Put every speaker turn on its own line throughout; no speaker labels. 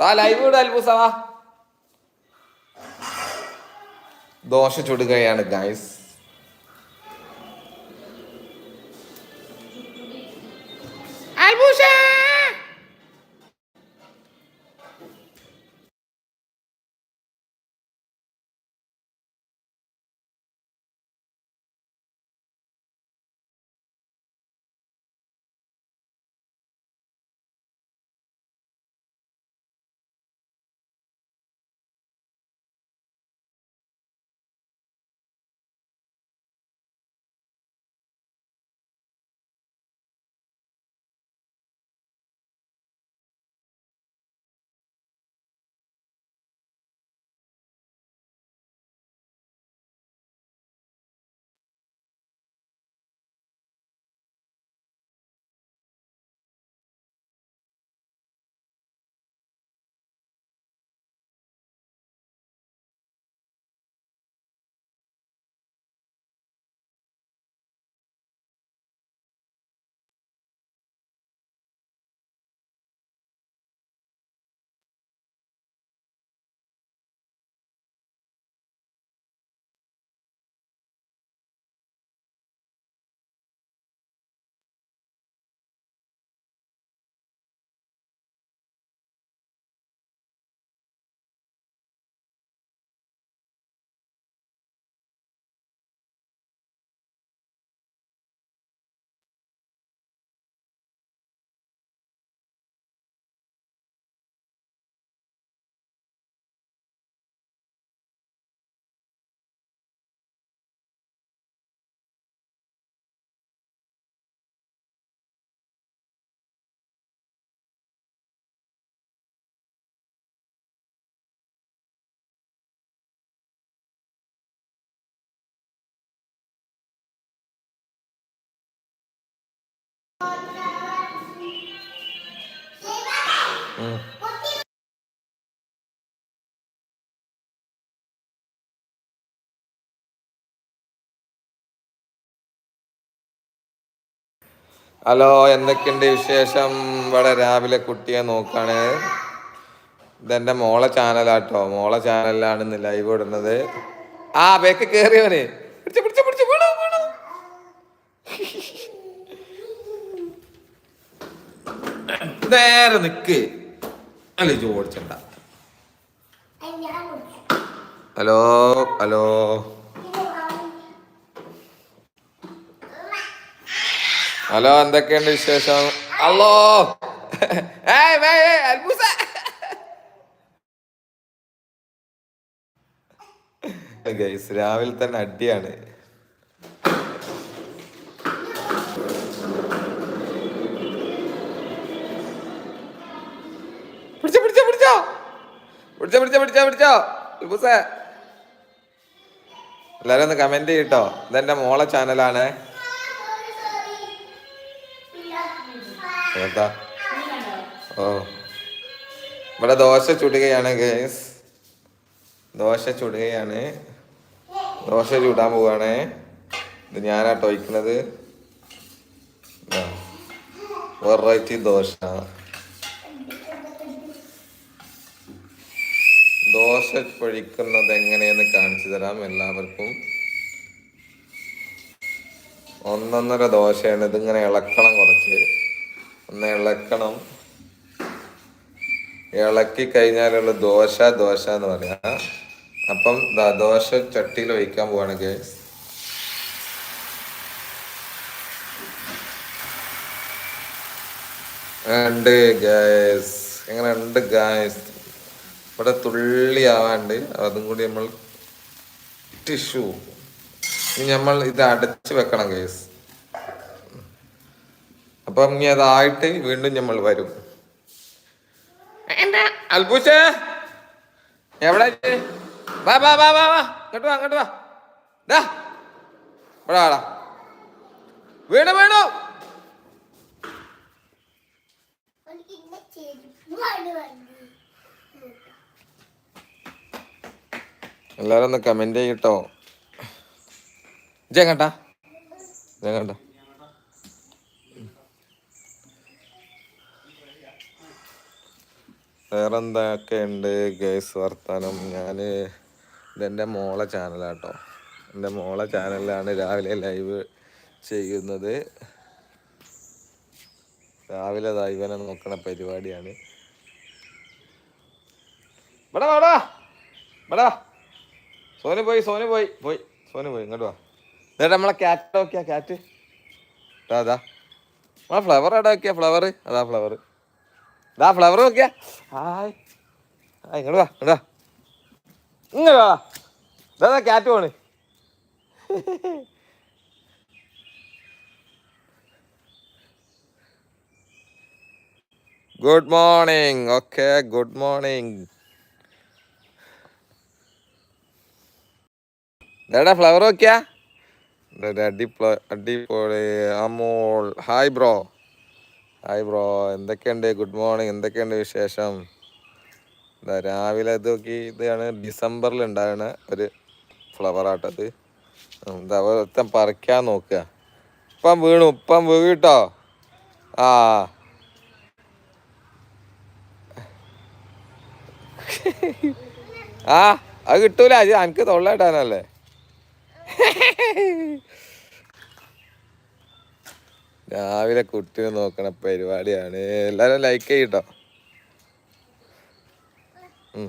വാ ലൈവ് വിട് അൽബൂസ വാ. ദോശ ചുടുകയാണ് ഗൈസ് ഹലോ എന്തൊക്കെയുണ്ട് വിശേഷം? ഇവിടെ രാവിലെ കുട്ടിയെ നോക്കാണ്. ഇതെന്റെ മോളെ ചാനലാട്ടോ മോളെ ചാനലിലാണ് ഇന്ന് ലൈവ് ഇടുന്നത്. ആ ബേക്ക് കേറിയവന് പിടിച്ച് പിടിച്ച് പിടിച്ച് വീണു വീണു നേരെ നിക്ക്. അല്ല ചോദിച്ചണ്ട ഹലോ ഹലോ. ഹലോ എന്തൊക്കെയുണ്ട് വിശേഷം? ഹലോ അത്ഭുത രാവിലെ തന്നെ അടിയാണ് പിടിച്ചോ പിടിച്ചോ പിടിച്ചോ പിടിച്ചോ പിടിച്ചോ പിടിച്ചോ പിടിച്ചോ. അൽബൂസ എല്ലാരും ഒന്ന് കമന്റ് ചെയ്യട്ടോ. ഇതെന്റെ മോളെ ചാനലാണ് എന്താ ഓ. ഇവിടെ ദോശ ചുടുകയാണ് ഗേസ് ദോശ ചുടുകയാണ്. ദോശ ചൂടാൻ പോവാണ്. ഇത് ഞാനാ ടോയ്ക്കുന്നത് വെറൈറ്റി ദോശ. ദോശ പൊഴിക്കുന്നത് എങ്ങനെയെന്ന് കാണിച്ചു തരാം. എല്ലാവർക്കും ഒന്നൊന്നര ദോശയാണ്. ഇതിങ്ങനെ ഇളക്കണം കുറച്ച്. ഒന്ന് ഇളക്കണം. ഇളക്കി കഴിഞ്ഞാലുള്ള ദോശ ദോശ എന്ന് പറയാ. അപ്പം ദോശ ചട്ടിയിൽ ഒഴിക്കാൻ പോവാണ് ഗേസ് ഉണ്ട് ഗായസ് എങ്ങനെ ഉണ്ട് ഗായസ് ഇവിടെ തുള്ളി ആവാണ്ട് അതും കൂടി നമ്മൾ ടിഷ്യൂ ഇനി നമ്മൾ ഇത് അടച്ചു വെക്കണം കേസ് അപ്പം ഇനി അതായിട്ട് വീണ്ടും നമ്മൾ വരും. എന്താ? അൽബൂച്ച എവിടെ? വാ വാ വാ വാ വാ. ഇങ്ങോട്ട് വാ ഇങ്ങോട്ട് വാ. ഇവിടെ വാടാ. വീണു വീണു. എല്ലാരും ഒന്ന് കമന്റ് ചെയ്യട്ടോ. ജയങ്ങട്ടാ ജയങ്ങട്ട വേറെ എന്തൊക്കെ ഉണ്ട് ഗേസ് വർത്താനം? ഞാൻ ഇതെന്റെ മോളെ ചാനലാട്ടോ എന്റെ മോളെ ചാനലിലാണ് രാവിലെ ലൈവ് ചെയ്യുന്നത്. രാവിലെ ദൈവനെ നോക്കണ പരിപാടിയാണ്. ഇവിടെ വേടാ ഇവിടെ. സോനു പോയി സോനു പോയി. പോയി സോനു പോയി. ഇങ്ങോട്ട് വാ. എന്നിട്ട് നമ്മളെ ക്യാറ്റ് നോക്കിയാ ക്യാറ്റ് അതാ ആ ഫ്ലവർ എവിടെ നോക്കിയാ ഫ്ലവർ അതാ ഫ്ലവർ ഇതാ ഫ്ലവർ നോക്കിയാ. ഹായ്. ആ ഇങ്ങോട്ട് വാ ഇങ്ങോട്ട് ഇങ്ങോട്ട് വാ. ഇതാ ക്യാറ്റ് പോണ്. Good morning okay good morning എടാ ഫ്ലവർ നോക്കിയാ? അടിപൊളി അടിപൊളി. Amol hi bro hi bro എന്തൊക്കെയുണ്ട്? ഗുഡ് മോർണിംഗ് എന്തൊക്കെയുണ്ട് വിശേഷം? എന്താ രാവിലെ ഇത് നോക്കി ഇതാണ് ഡിസംബറിൽ ഉണ്ടാകുന്ന ഒരു ഫ്ലവർ ആട്ടത് എന്താ ഒരുത്തൻ പറിക്കാൻ നോക്കുക ഇപ്പം വീണു. ഇപ്പം വീട്ടോ ആ. ആ അത് കിട്ടൂല. അത് എനിക്ക് തൊള്ളയിട്ടാനല്ലേ? രാവിലെ കുട്ടിനെ നോക്കണ പരിപാടിയാണ്. എല്ലാരും ലൈക്ക് ചെയ്യട്ടോ.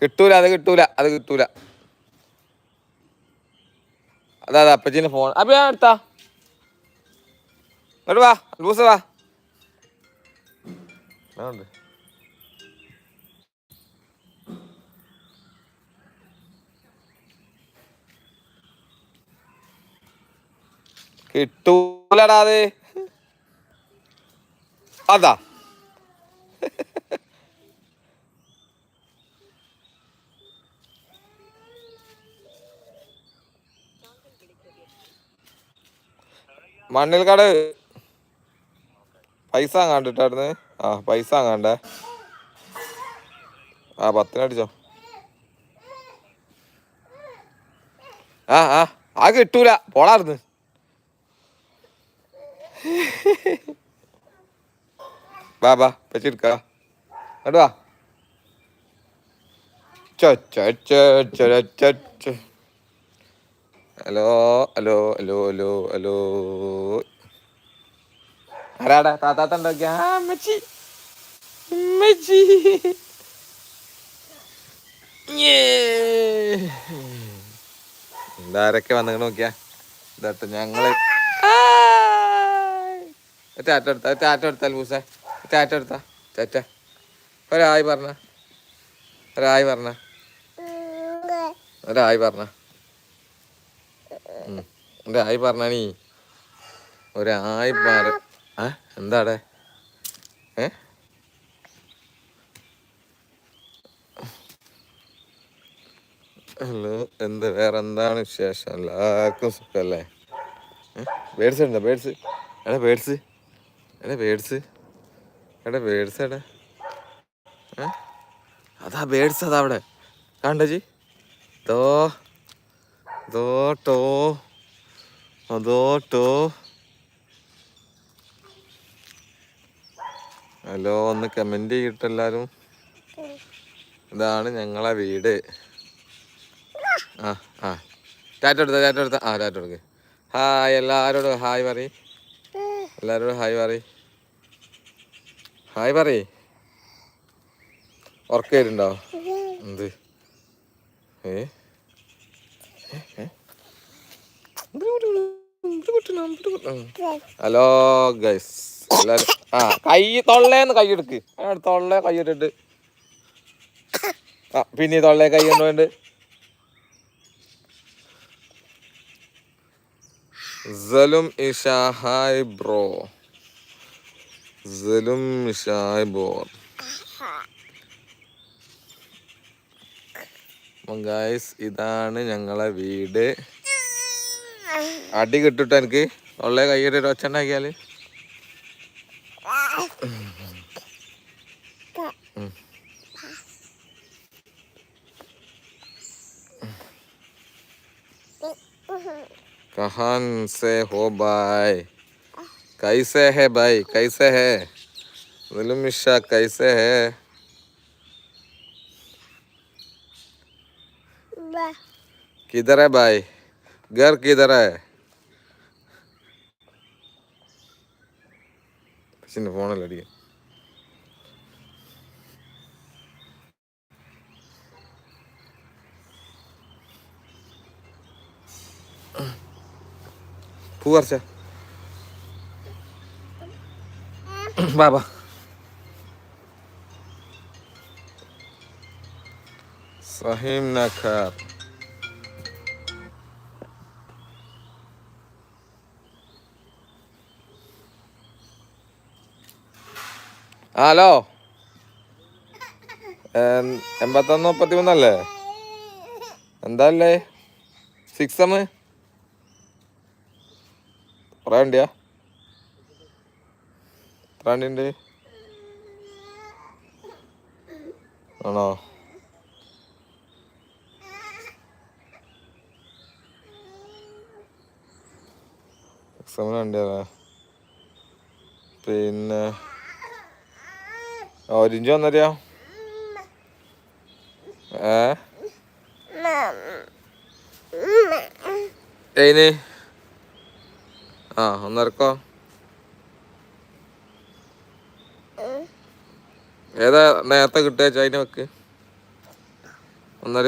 കിട്ടൂല അത് കിട്ടൂല അത് കിട്ടൂല. അതാ അതാ അപ്പച്ചിന്റെ ഫോൺ അപ്പൊ ഞാൻ എടുത്താ. വാ ലൂസ് വാ. ആ, ഉണ്ട്. കിട്ടൂലടാ അത്. മണ്ണിൽ കട പൈസ കണ്ടിട്ടായിരുന്നു ആ പൈസ കണ്ടേ ആ പത്തിനടിച്ചോ ആ ആ ആ കിട്ടൂല. പോളാർന്ന് വാ വാ പച്ചെടുക്ക അങ്ങോട്ട് വാ. Hello hello hello hello hello. ആരാടാ താത്താത്ത ഉണ്ടാക്കിയ അമ്മച്ചി. അമ്മച്ചി. എന്താരൊക്കെ വന്നിങ്ങനെ നോക്കിയാ? ഇതാട്ടോ ഞങ്ങൾ ടാറ്റ എടുത്താൽ ടാറ്റ എടുത്താൽ പൂസേ ടാറ്റ എടുത്താ ടാറ്റ ഒരായി പറഞ്ഞ ഒരായി പറഞ്ഞ ഒരായി പറഞ്ഞ. ഒരായി പറഞ്ഞ ഒരായി പറ ആ എന്താടെ? ഹലോ എന്ത് വേറെ എന്താണ് വിശേഷം? എല്ലാവർക്കും സുഖല്ലേ? ബേഡ്സ് ഉണ്ടോ ബേഡ്സ് എടാ ബേഡ്സ് എടാ ബേഡ്സ് എടാ ബേഡ്സ് എടാ. അതാ ബേഡ്സ് അതാ അവിടെ. കണ്ടജി ദോ ദോട്ടോ അതോട്ടോ ഹലോ ഒന്ന് കമന്റ് ചെയ്തിട്ട് എല്ലാവരും ഇതാണ് ഞങ്ങളെ വീട്. ആ ആ. ടാറ്റ എടുത്ത ടാറ്റ ആ ടാറ്റ എടുക്ക് ഹായ് എല്ലാവരോടും ഹായ് പറ എല്ലാരോടും ഹായ് പറ ഹായ് പറ ഉറക്ക വരുന്നുണ്ടോ എന്ത്? ഏ? ഹലോ ഗൈസ് എല്ലാരും ആ കൈ തൊള്ളേന്ന് കൈ എടുക്ക്. തൊള്ളേ കൈ ഇട്ടിട്ട്. ആ പിന്നെ തൊള്ളേ കൈ കൊണ്ടുപോയിട്ട് സലും ഇഷ ഹായ് ബ്രോ സലും ഇഷായ് ബോർ ഗായ്സ് ഇതാണ് ഞങ്ങളെ വീട്. അടി കിട്ടിട്ടോ എനിക്ക്? ഉള്ള കൈയിട്ട് ഒച്ച ഉണ്ടാക്കിയാൽ कहाँ से हो भाई? कैसे है भाई? कैसे है? जुलम कैसे है? किधर है भाई? घर किधर है? फ़ोन लड़ी है। പൂ പറിച്ച. വാ സഹീം നഖർ. ഹലോ. എൺപത്തൊന്ന് മുപ്പത്തി മൂന്നല്ലേ എന്താ അല്ലേ? സിക്സ് എം കുറേ വണ്ടിയാ എത്ര വണ്ടിയുണ്ട് ആണോ സിക്സ് എമ്മിന് പിന്നെ ഓരിഞ്ച് വന്നറിയാ ഏ? ഏയിന്? ആ ഒന്നിറക്കോ ഏതാ നേരത്തെ കിട്ടുക അതിന് വെക്ക്. ഒന്നര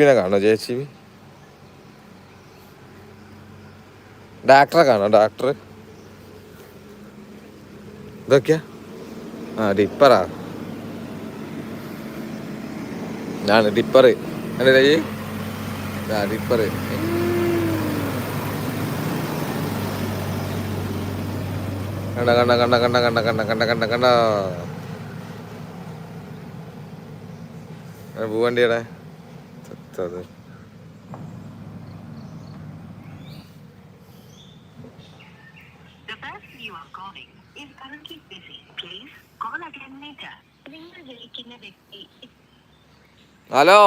ബിനെ കാണോ ജെ സി ബി? ഡാക്ടറെ കാണോ ഡാക്ടർ? ഇതൊക്കെയാ? ആ ഡിപ്പറാ. ഡിപ്പർ എന്റെ കൈ ആ ഡിപ്പർ കണ്ട കണ്ട കണ്ട കണ്ട കണ്ട കണ്ട കണ്ട കണ്ട കണ്ട. പൂവണ്ടിയുടെ. ചത്തത്.
നിങ്ങൾ വിളിക്കുന്ന വ്യക്തി
ഹലോ